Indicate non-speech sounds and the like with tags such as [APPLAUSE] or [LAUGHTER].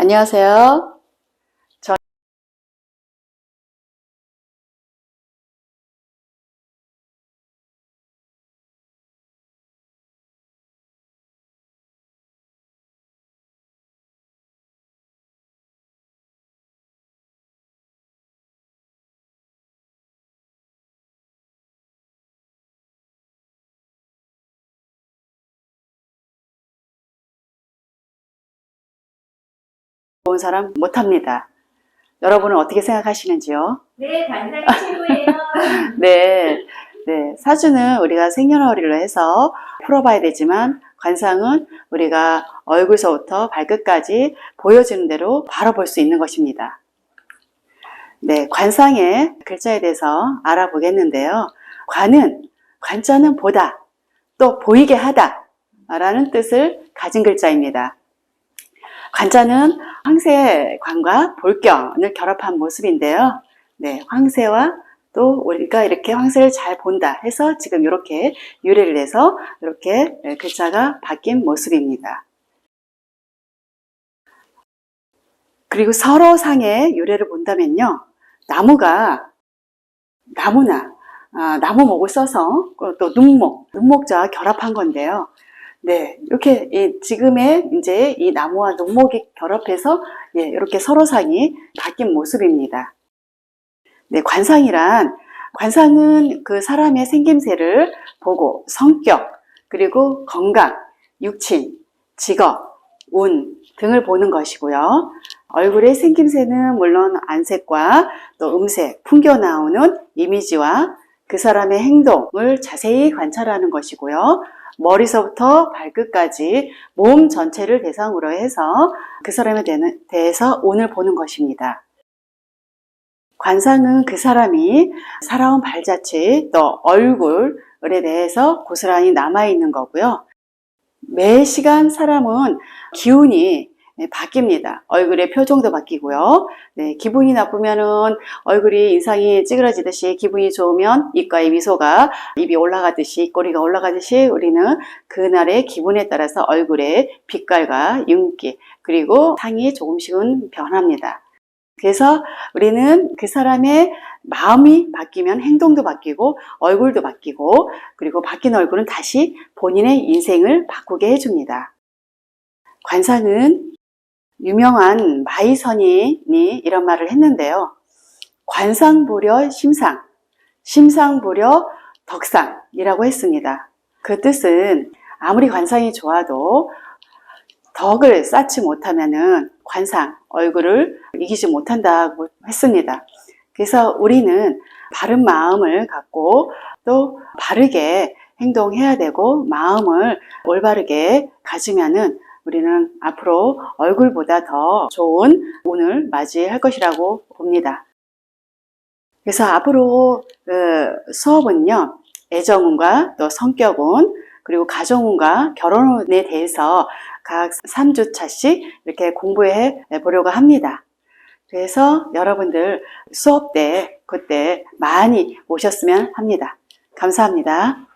안녕하세요. 좋은 사람 못합니다. 여러분은 어떻게 생각하시는지요? 네, 관상이 최고예요. [LAUGHS] 네, 네. 사주는 우리가 생년월일로 해서 풀어봐야 되지만 관상은 우리가 얼굴서부터 발끝까지 보여지는 대로 바로 볼 수 있는 것입니다. 네, 관상의 글자에 대해서 알아보겠는데요. 관은 관자는 보다, 또 보이게 하다 라는 뜻을 가진 글자입니다. 관자는 황새 관과 볼견을 결합한 모습인데요. 네, 황새와 또 우리가 이렇게 황새를 잘 본다 해서 지금 이렇게 유래를 해서 이렇게 글자가 바뀐 모습입니다. 그리고 서로상의 유래를 본다면요. 나무가 나무나 아, 나무 목을 써서 또 눈목, 눈목자와 결합한 건데요. 네, 이렇게 이 지금의 이제 이 나무와 눈목이 결합해서 예, 이렇게 서로상이 바뀐 모습입니다. 네, 관상이란 관상은 그 사람의 생김새를 보고 성격, 그리고 건강, 육친, 직업, 운 등을 보는 것이고요. 얼굴의 생김새는 물론 안색과 또 음색, 풍겨 나오는 이미지와 그 사람의 행동을 자세히 관찰하는 것이고요. 머리서부터 발끝까지 몸 전체를 대상으로 해서 그 사람에 대해서 운을 보는 것입니다. 관상은 그 사람이 살아온 발자취 또 얼굴에 대해서 고스란히 남아있는 거고요. 매 시간 사람은 기운이 네, 바뀝니다. 얼굴의 표정도 바뀌고요. 네, 기분이 나쁘면은 얼굴이 인상이 찌그러지듯이 기분이 좋으면 입가에 미소가 입이 올라가듯이 꼬리가 올라가듯이 우리는 그날의 기분에 따라서 얼굴의 빛깔과 윤기 그리고 상이 조금씩은 변합니다. 그래서 우리는 그 사람의 마음이 바뀌면 행동도 바뀌고 얼굴도 바뀌고 그리고 바뀐 얼굴은 다시 본인의 인생을 바꾸게 해줍니다. 관상은 유명한 마이선인이 이런 말을 했는데요. 관상보려 심상, 심상보려 덕상이라고 했습니다. 그 뜻은 아무리 관상이 좋아도 덕을 쌓지 못하면은 관상, 얼굴을 이기지 못한다고 했습니다. 그래서 우리는 바른 마음을 갖고 또 바르게 행동해야 되고 마음을 올바르게 가지면은 우리는 앞으로 얼굴보다 더 좋은 운을 맞이할 것이라고 봅니다. 그래서 앞으로 그 수업은요, 애정운과 또 성격운, 그리고 가정운과 결혼운에 대해서 각 3주차씩 이렇게 공부해 보려고 합니다. 그래서 여러분들 수업 때 그때 많이 오셨으면 합니다. 감사합니다.